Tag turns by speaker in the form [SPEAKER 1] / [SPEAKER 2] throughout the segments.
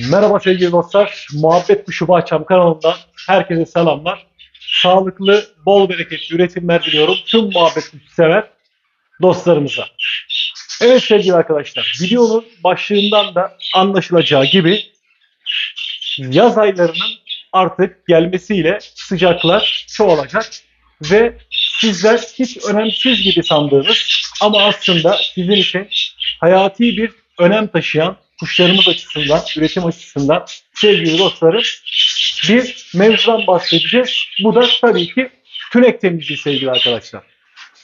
[SPEAKER 1] Merhaba sevgili dostlar. Muhabbet Kuşu Bahçam kanalından herkese selamlar. Sağlıklı, bol bereketli üretimler diliyorum tüm muhabbet sever dostlarımıza. Evet sevgili arkadaşlar, videonun başlığından da anlaşılacağı gibi yaz aylarının artık gelmesiyle sıcaklar çoğalacak ve sizler hiç önemsiz gibi sandığınız ama aslında sizin için hayati bir önem taşıyan kuşlarımız açısından, üretim açısından sevgili dostlarım bir mevzudan bahsedeceğiz. Bu da tabii ki tünek temizliği sevgili arkadaşlar.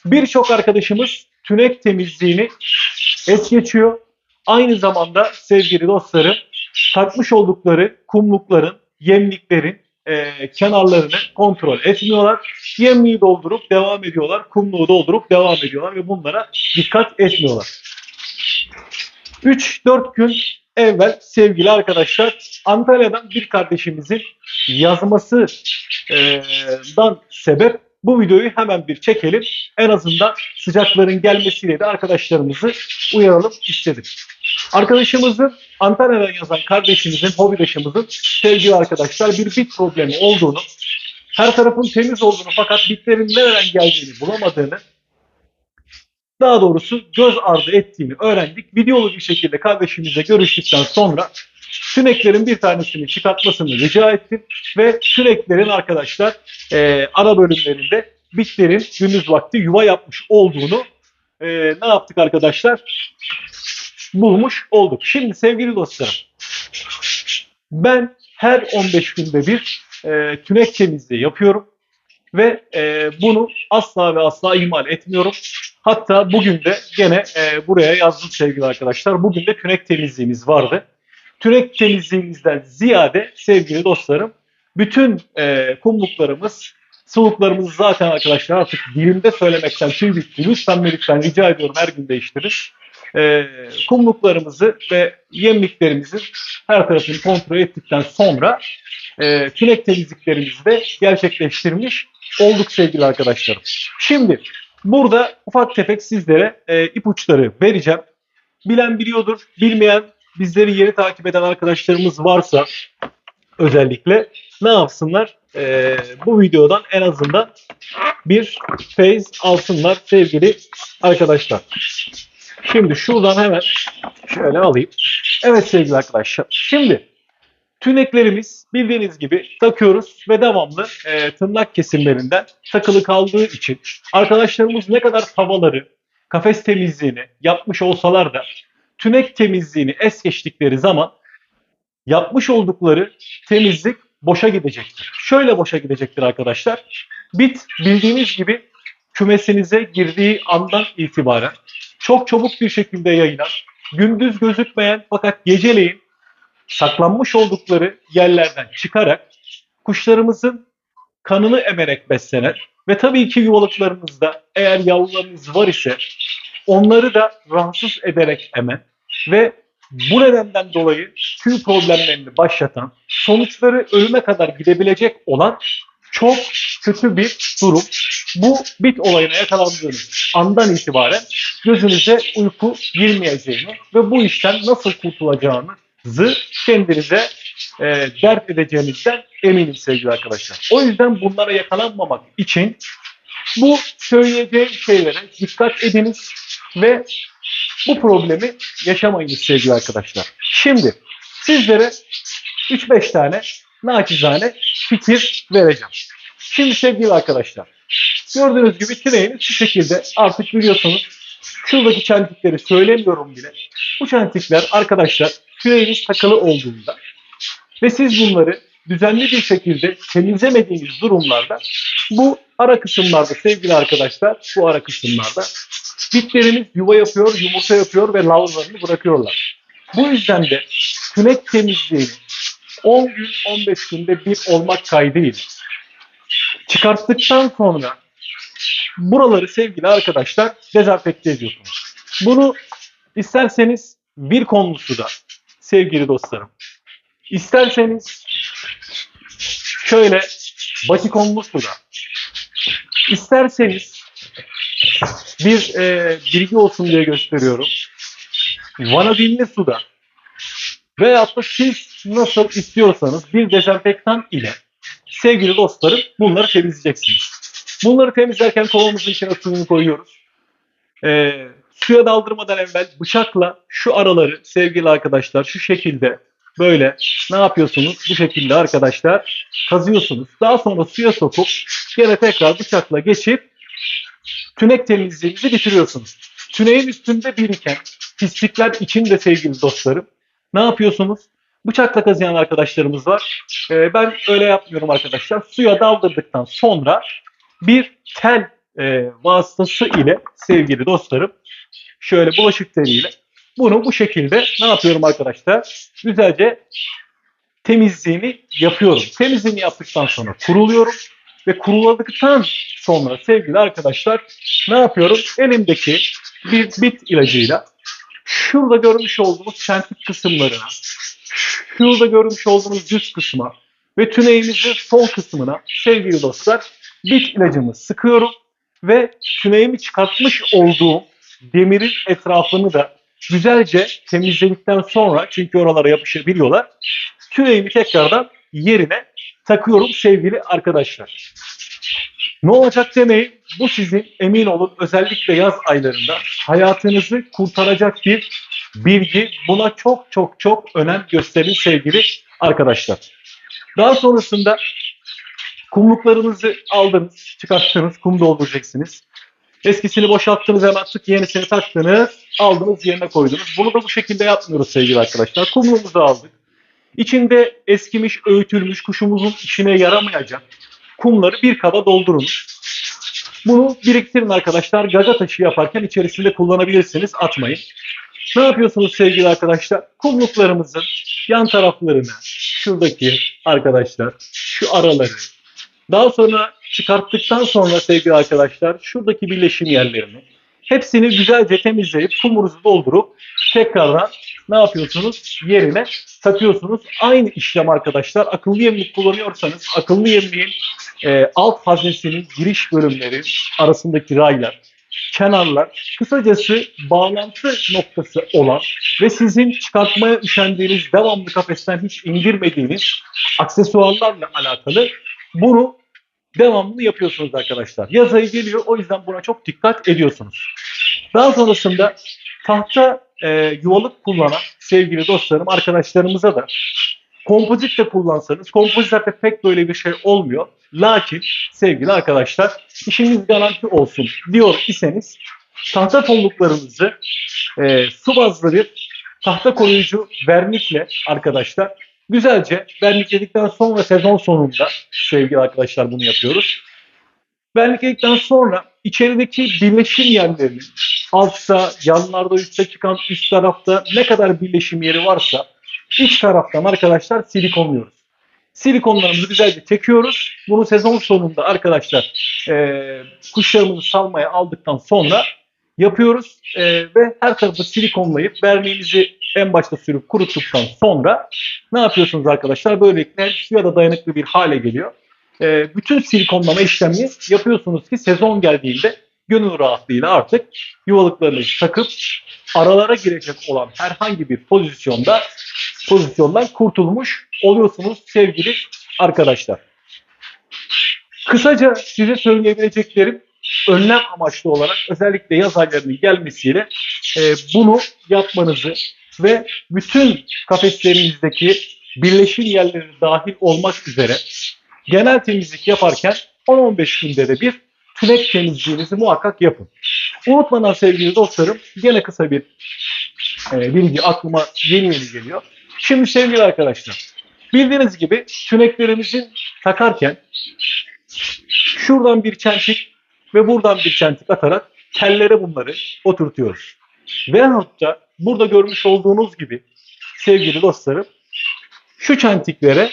[SPEAKER 1] Birçok arkadaşımız tünek temizliğini es geçiyor. Aynı zamanda sevgili dostlarım takmış oldukları kumlukların, yemliklerin e, kenarlarını kontrol etmiyorlar. Yemliği doldurup devam ediyorlar. Kumluğu doldurup devam ediyorlar ve bunlara dikkat etmiyorlar. 3-4 gün evvel sevgili arkadaşlar Antalya'dan bir kardeşimizin yazmasından sebep bu videoyu hemen bir çekelim. En azından sıcakların gelmesiyle de arkadaşlarımızı uyaralım istedim. Arkadaşımızın Antalya'dan yazan kardeşimizin, hobidaşımızın sevgili arkadaşlar bir bit problemi olduğunu, her tarafın temiz olduğunu fakat bitlerin nereden geldiğini bulamadığını, daha doğrusu göz ardı ettiğini öğrendik. Videolu bir şekilde kardeşimizle görüştükten sonra tüneklerin bir tanesini çıkartmasını rica ettim ve tüneklerin arkadaşlar e, ara bölümlerinde bitlerin gündüz vakti yuva yapmış olduğunu e, ne yaptık arkadaşlar? Bulmuş olduk. Şimdi sevgili dostlarım ben her 15 günde bir e, tünek temizliği yapıyorum ve e, bunu asla ve asla ihmal etmiyorum. Hatta bugün de gene e, buraya yazdım sevgili arkadaşlar. Bugün de tünek temizliğimiz vardı. Tünek temizliğimizden ziyade sevgili dostlarım bütün e, kumluklarımız, suluklarımız zaten arkadaşlar artık dilimde söylemekten tüy bitti. Lütfen lütfen rica ediyorum her gün değiştirin. E, kumluklarımızı ve yemliklerimizin her tarafını kontrol ettikten sonra e, tünek temizliklerimizi de gerçekleştirmiş olduk sevgili arkadaşlarım. Şimdi burada ufak tefek sizlere e, ipuçları vereceğim. Bilen biliyordur, bilmeyen bizleri yeni takip eden arkadaşlarımız varsa özellikle ne yapsınlar? E, bu videodan en azından bir feyz alsınlar sevgili arkadaşlar. Şimdi şuradan hemen şöyle alayım. Evet sevgili arkadaşlar. Şimdi tüneklerimiz bildiğiniz gibi takıyoruz ve devamlı e, tırnak kesimlerinden takılı kaldığı için arkadaşlarımız ne kadar havaları, kafes temizliğini yapmış olsalar da tünek temizliğini es geçtikleri zaman yapmış oldukları temizlik boşa gidecektir. Şöyle boşa gidecektir arkadaşlar. Bit bildiğiniz gibi kümesinize girdiği andan itibaren çok çabuk bir şekilde yayılan, gündüz gözükmeyen fakat geceleyin saklanmış oldukları yerlerden çıkarak kuşlarımızın kanını emerek beslenen ve tabii ki yuvalıklarınızda eğer yavrularınız var ise onları da rahatsız ederek emen ve bu nedenden dolayı tüy problemlerini başlatan, sonuçları ölüme kadar gidebilecek olan çok kötü bir durum. Bu bit olayına yakalandığınız andan itibaren gözünüze uyku girmeyeceğini ve bu işten nasıl kurtulacağınızı kendinize e, dert edeceğinizden eminim sevgili arkadaşlar. O yüzden bunlara yakalanmamak için bu söyleyeceğim şeylere dikkat ediniz ve bu problemi yaşamayınız sevgili arkadaşlar. Şimdi sizlere 3-5 tane naçizane fikir vereceğim. Şimdi sevgili arkadaşlar, gördüğünüz gibi tüneğimiz şu şekilde artık biliyorsunuz şuradaki çentikleri söylemiyorum bile. Bu çentikler arkadaşlar tüneğimiz takılı olduğunda ve siz bunları düzenli bir şekilde temizlemediğiniz durumlarda bu ara kısımlarda sevgili arkadaşlar bu ara kısımlarda bitlerimiz yuva yapıyor, yumurta yapıyor ve lavlarını bırakıyorlar. Bu yüzden de tünek temizliğini 10 gün 15 günde bir olmak kaydıyla çıkarttıktan sonra buraları sevgili arkadaşlar dezenfekte ediyorsunuz. Bunu isterseniz bir konulu suda sevgili dostlarım. İsterseniz şöyle batikonlu suda. İsterseniz bir e, bilgi olsun diye gösteriyorum. Vanadinli suda Veyahut da siz nasıl istiyorsanız bir dezenfektan ile sevgili dostlarım bunları temizleyeceksiniz. Bunları temizlerken kovamızın içine suyunu koyuyoruz. Ee, suya daldırmadan evvel bıçakla şu araları sevgili arkadaşlar şu şekilde böyle ne yapıyorsunuz? Bu şekilde arkadaşlar kazıyorsunuz. Daha sonra suya sokup gene tekrar bıçakla geçip tünek temizliğinizi bitiriyorsunuz. Tüneğin üstünde biriken pislikler için de sevgili dostlarım ne yapıyorsunuz? Bıçakla kazıyan arkadaşlarımız var. Ee, ben öyle yapmıyorum arkadaşlar. Suya daldırdıktan sonra bir tel e, vasıtası ile sevgili dostlarım şöyle bulaşık teliyle bunu bu şekilde ne yapıyorum arkadaşlar? Güzelce temizliğini yapıyorum. Temizliğini yaptıktan sonra kuruluyorum ve kuruladıktan sonra sevgili arkadaşlar ne yapıyorum? Elimdeki bir bit ilacıyla şurada görmüş olduğumuz çentik kısımlarına, şurada görmüş olduğumuz düz kısma ve tüneğimizin sol kısmına sevgili dostlar bit ilacımı sıkıyorum ve tüneğimi çıkartmış olduğum demirin etrafını da güzelce temizledikten sonra çünkü oralara yapışabiliyorlar. Tüneğimi tekrardan yerine takıyorum sevgili arkadaşlar. Ne olacak demeyin. Bu sizin emin olun özellikle yaz aylarında hayatınızı kurtaracak bir bilgi. Buna çok çok çok önem gösterin sevgili arkadaşlar. Daha sonrasında kumluklarınızı aldınız, çıkarttınız, kum dolduracaksınız. Eskisini boşalttınız hemen tık yenisini taktınız, aldınız yerine koydunuz. Bunu da bu şekilde yapmıyoruz sevgili arkadaşlar. Kumluğumuzu aldık. İçinde eskimiş, öğütülmüş, kuşumuzun işine yaramayacak kumları bir kaba doldurunuz. Bunu biriktirin arkadaşlar. Gaga taşı yaparken içerisinde kullanabilirsiniz. Atmayın. Ne yapıyorsunuz sevgili arkadaşlar? Kumluklarımızın yan taraflarına, şuradaki arkadaşlar, şu araları, daha sonra çıkarttıktan sonra sevgili arkadaşlar şuradaki birleşim yerlerini hepsini güzelce temizleyip kumuruzu doldurup tekrardan ne yapıyorsunuz? Yerine takıyorsunuz. Aynı işlem arkadaşlar. Akıllı yemlik kullanıyorsanız akıllı yemliğin e, alt haznesinin giriş bölümleri arasındaki raylar, kenarlar, kısacası bağlantı noktası olan ve sizin çıkartmaya üşendiğiniz, devamlı kafesten hiç indirmediğiniz aksesuarlarla alakalı bunu devamlı yapıyorsunuz arkadaşlar. Yaz ayı geliyor o yüzden buna çok dikkat ediyorsunuz. Daha sonrasında tahta e, yuvalık kullanan sevgili dostlarım, arkadaşlarımıza da kompozit de kullansanız, kompozitte pek böyle bir şey olmuyor. Lakin sevgili arkadaşlar işiniz garanti olsun diyor iseniz tahta tonluklarınızı e, su bazlı bir tahta koruyucu vernikle arkadaşlar güzelce vernikledikten sonra sezon sonunda sevgili arkadaşlar bunu yapıyoruz. Vernikledikten sonra içerideki birleşim yerlerinin altta, yanlarda, üstte çıkan üst tarafta ne kadar birleşim yeri varsa iç taraftan arkadaşlar silikonluyoruz. Silikonlarımızı güzelce çekiyoruz. Bunu sezon sonunda arkadaşlar e, kuşlarımızı salmaya aldıktan sonra yapıyoruz. E, ve her tarafı silikonlayıp verniğimizi en başta sürüp kuruttuktan sonra ne yapıyorsunuz arkadaşlar? Böylelikle suya da dayanıklı bir hale geliyor. E, bütün silikonlama işlemini yapıyorsunuz ki sezon geldiğinde gönül rahatlığıyla artık yuvalıklarınızı takıp aralara girecek olan herhangi bir pozisyonda pozisyondan kurtulmuş oluyorsunuz sevgili arkadaşlar. Kısaca size söyleyebileceklerim önlem amaçlı olarak özellikle yaz aylarının gelmesiyle e, bunu yapmanızı ve bütün kafeslerinizdeki birleşim yerleri dahil olmak üzere genel temizlik yaparken 10-15 günde de bir tünek temizliğinizi muhakkak yapın. Unutmadan sevgili dostlarım gene kısa bir e, bilgi aklıma yeni yeni geliyor. Şimdi sevgili arkadaşlar bildiğiniz gibi tüneklerimizin takarken şuradan bir çentik ve buradan bir çentik atarak tellere bunları oturtuyoruz. Veyahut da burada görmüş olduğunuz gibi sevgili dostlarım şu çentiklere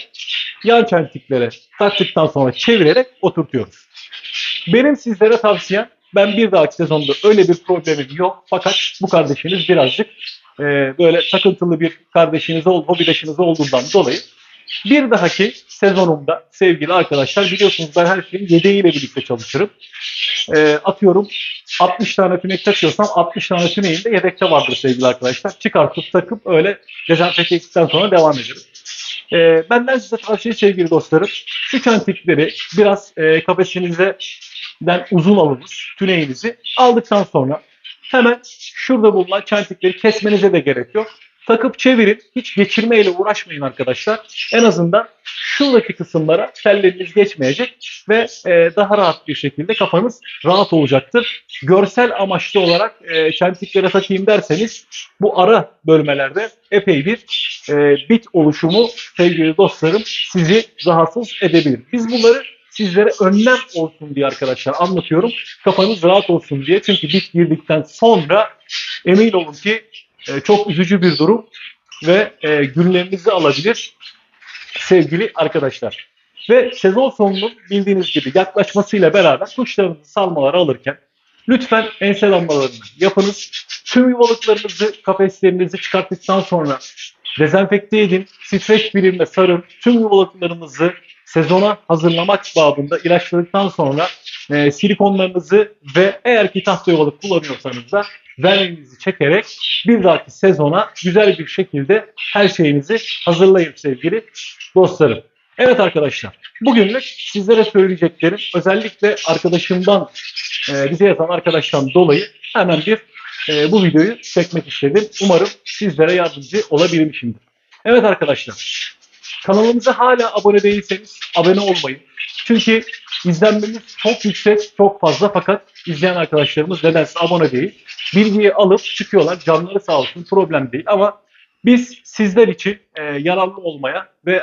[SPEAKER 1] yan çentiklere taktıktan sonra çevirerek oturtuyoruz. Benim sizlere tavsiyem ben bir dahaki sezonda öyle bir problemim yok. Fakat bu kardeşiniz birazcık e, böyle takıntılı bir kardeşiniz, hobidaşınız olduğundan dolayı Bir dahaki sezonumda sevgili arkadaşlar biliyorsunuz ben her şeyin yedeğiyle birlikte çalışırım. Ee, atıyorum 60 tane tünek takıyorsam 60 tane tüneğin de yedekte vardır sevgili arkadaşlar. Çıkartıp takıp öyle dezenfekte ettikten sonra devam ederim. Ee, benden size tavsiye sevgili dostlarım. Şu çentikleri biraz e, kafesinizden uzun alınız tüneğinizi. Aldıktan sonra hemen şurada bulunan çentikleri kesmenize de gerek yok. Takıp çevirin. Hiç geçirmeyle uğraşmayın arkadaşlar. En azından şuradaki kısımlara telleriniz geçmeyecek ve e, daha rahat bir şekilde kafanız rahat olacaktır. Görsel amaçlı olarak e, çentiklere takayım derseniz bu ara bölmelerde epey bir e, bit oluşumu sevgili dostlarım sizi rahatsız edebilir. Biz bunları sizlere önlem olsun diye arkadaşlar anlatıyorum. Kafanız rahat olsun diye. Çünkü bit girdikten sonra emin olun ki e, çok üzücü bir durum ve e, günlerinizi alabilir sevgili arkadaşlar. Ve sezon sonunun bildiğiniz gibi yaklaşmasıyla beraber kuşlarınızı salmaları alırken lütfen enselanmalarını yapınız. Tüm yuvalıklarınızı, kafeslerinizi çıkarttıktan sonra dezenfekte edin. Streç birimle sarın. Tüm yuvalıklarınızı sezona hazırlamak babında ilaçladıktan sonra e, silikonlarınızı ve eğer ki tahta yuvalık kullanıyorsanız da vermenizi çekerek bir dahaki sezona güzel bir şekilde her şeyinizi hazırlayın sevgili dostlarım. Evet arkadaşlar, bugünlük sizlere söyleyeceklerim özellikle arkadaşımdan, e, bize yazan arkadaştan dolayı hemen bir e, bu videoyu çekmek istedim. Umarım sizlere yardımcı olabilmişimdir. Evet arkadaşlar, kanalımıza hala abone değilseniz abone olmayın. Çünkü izlenmemiz çok yüksek, çok fazla fakat izleyen arkadaşlarımız nedense abone değil. Bilgiyi alıp çıkıyorlar, canları sağ olsun problem değil ama biz sizler için e, yararlı olmaya ve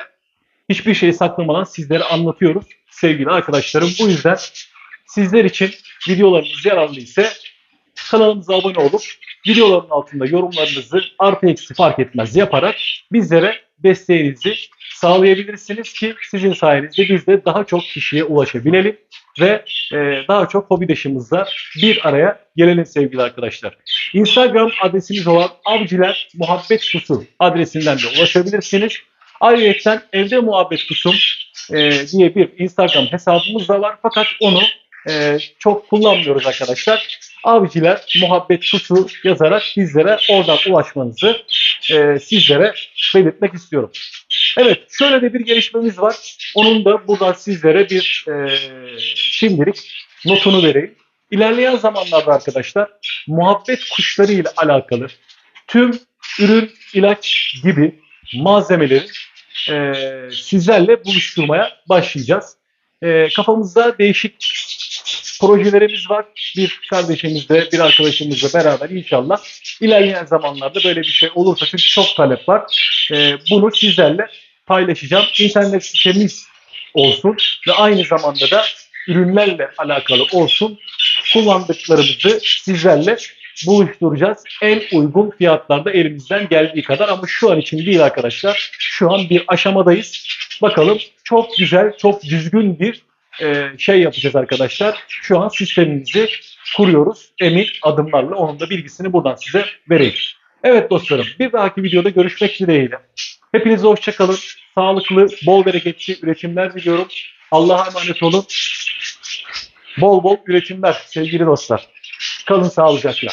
[SPEAKER 1] hiçbir şeyi saklamadan sizlere anlatıyoruz sevgili arkadaşlarım. Bu yüzden sizler için videolarımız yararlı ise kanalımıza abone olup videoların altında yorumlarınızı artı eksi fark etmez yaparak bizlere desteğinizi sağlayabilirsiniz ki sizin sayenizde biz de daha çok kişiye ulaşabilelim ve e, daha çok hobidaşımızla bir araya gelelim sevgili arkadaşlar. Instagram adresimiz olan avciler muhabbet kusu adresinden de ulaşabilirsiniz. Ayrıca evde muhabbet kusum e, diye bir Instagram hesabımız da var fakat onu e, çok kullanmıyoruz arkadaşlar. Avcılar muhabbet kutu yazarak bizlere oradan ulaşmanızı e, sizlere belirtmek istiyorum. Evet şöyle de bir gelişmemiz var. Onun da buradan sizlere bir e, şimdilik notunu vereyim. İlerleyen zamanlarda arkadaşlar muhabbet kuşları ile alakalı tüm ürün, ilaç gibi malzemeleri e, sizlerle buluşturmaya başlayacağız. E, kafamızda değişik projelerimiz var. Bir kardeşimizle, bir arkadaşımızla beraber inşallah ilerleyen zamanlarda böyle bir şey olursa çünkü çok talep var. E, bunu sizlerle paylaşacağım. İnternet sitemiz olsun ve aynı zamanda da ürünlerle alakalı olsun kullandıklarımızı sizlerle buluşturacağız. En uygun fiyatlarda elimizden geldiği kadar ama şu an için değil arkadaşlar. Şu an bir aşamadayız. Bakalım çok güzel, çok düzgün bir e, şey yapacağız arkadaşlar. Şu an sistemimizi kuruyoruz. Emin adımlarla onun da bilgisini buradan size vereyim. Evet dostlarım bir dahaki videoda görüşmek dileğiyle. Hepinize hoşçakalın. Sağlıklı, bol bereketli üretimler diliyorum. Allah'a emanet olun. Bol bol üretimler sevgili dostlar. Kalın sağlıcakla.